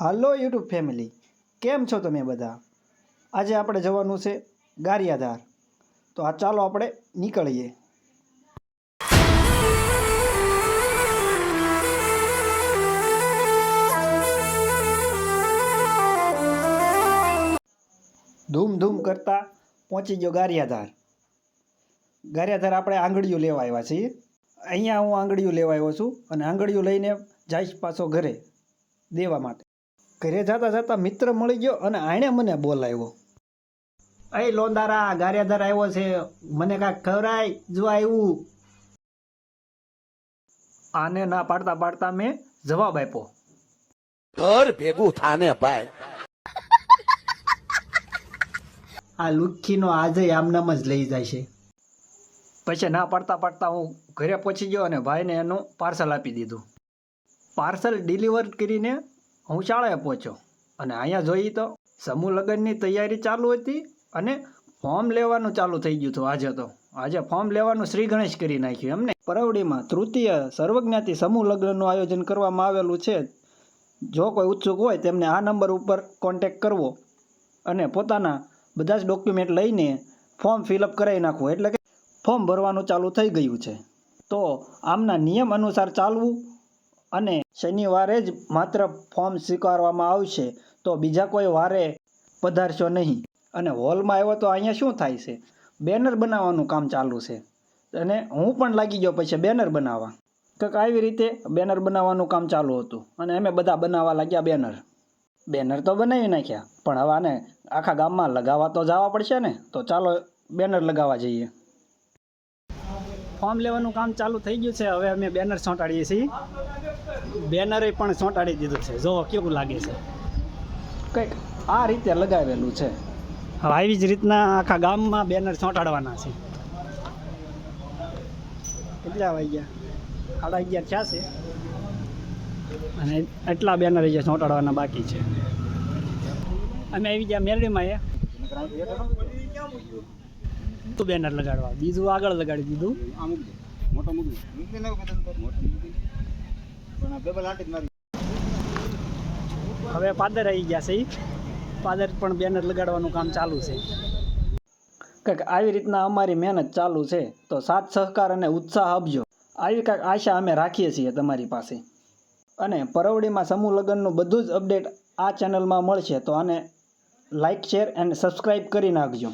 હાલો YouTube family, કેમ છો તમે બધા? આજે આપણે જવાનું છે ગારિયાધાર. તો આ ચાલો આપણે નીકળીએ. ધૂમ ધૂમ કરતા પહોંચી ગયો ગારિયાધાર. ગારિયાધાર આપણે આંગળીઓ લેવા આવ્યા છીએ. અહીંયા હું આંગળીઓ લેવા આવ્યો છું અને આંગળીઓ લઈને જઈશ પાછો ઘરે દેવા માટે. ઘરે જતા જતા મિત્ર મળી ગયો અને આણે મને બોલાવ્યો. અહીં લોંદારા ગારિયાધાર આવ્યો છે. મને કાંઈક ખવરાય જો આવ્યું. આને ના પાડતા પાડતા મેં જવાબ આપ્યો. ઘર ભેગું થાને ભાઈ. આ લુખ્ખીનો આજે આમનામ જ લઈ જાય છે. પછી ના પાડતા પાડતા હું ઘરે પહોંચી ગયો અને ભાઈને એનું પાર્સલ આપી દીધું. પાર્સલ ડિલિવર કરીને હું શાળાએ પહોંચ્યો અને અહીંયા જોઈએ તો સમૂહ લગ્નની તૈયારી ચાલુ હતી અને ફોર્મ લેવાનું ચાલુ થઈ ગયું હતું આજે તો. આજે ફોર્મ લેવાનું શ્રી ગણેશ કરી નાખ્યું એમને. પરવડીમાં તૃતીય સર્વજ્ઞાતિ સમૂહ લગ્નનું આયોજન કરવામાં આવેલું છે. જો કોઈ ઉત્સુક હોય તેમને આ નંબર ઉપર કોન્ટેક કરવો અને પોતાના બધા જ ડોક્યુમેન્ટ લઈને ફોર્મ ફિલઅપ કરાવી નાખવું. એટલે કે ફોર્મ ભરવાનું ચાલુ થઈ ગયું છે. તો આમના નિયમ અનુસાર ચાલવું અને શનિવારે જ માત્ર ફોર્મ સ્વીકારવામાં આવશે, તો બીજા કોઈ વારે પધારશો નહીં. અને હોલમાં આવ્યો તો અહીંયા શું થાય છે? બેનર બનાવવાનું કામ ચાલુ છે. અને હું પણ લાગી ગયો પછી બેનર બનાવવા. કંઈક આવી રીતે બેનર બનાવવાનું કામ ચાલુ હતું. અને અમે બધા બનાવવા લાગ્યા બેનર. બેનર તો બનાવી નાખ્યા. પણ હવે આને આખા ગામમાં લગાવવા તો જવા પડશે ને? તો ચાલો બેનર લગાવવા જઈએ. ફોર્મ લેવાનું કામ ચાલુ થઈ ગયું છે. હવે અમે બેનર ચોંટાડીએ છીએ. બેનરે પણ ચોંટાડી દીધું છે. જો કેવું લાગે છે. કંઈક આ રીતે લગાવેલું છે. હવે આવી જ રીતના આખા ગામમાં બેનર ચોંટાડવાના છે. કેટલા વાગ્યા? સાડા અગિયાર થયા છે. અને એટલા બેનર જે ચોંટાડવાના બાકી છે. અમે આવી ગયા મેરડીમાં એ. તો બેનર લગાડવા. બીજું આગળ લગાડી દીધું. હવે પાદર આવી ગયા છે પાદર પણ બેનર લગાડવાનું કામ ચાલુ છે. કંઈક આવી રીતના અમારી મહેનત ચાલુ છે તો સાથ સહકાર અને ઉત્સાહ આપજો. આવી કંઈક આશા અમે રાખીએ છીએ તમારી પાસે. અને પરવડીમાં સમૂહ લગ્નનું બધું જ અપડેટ આ ચેનલમાં મળશે તો આને લાઇક શેર એન્ડ સબસ્ક્રાઈબ કરી નાખજો.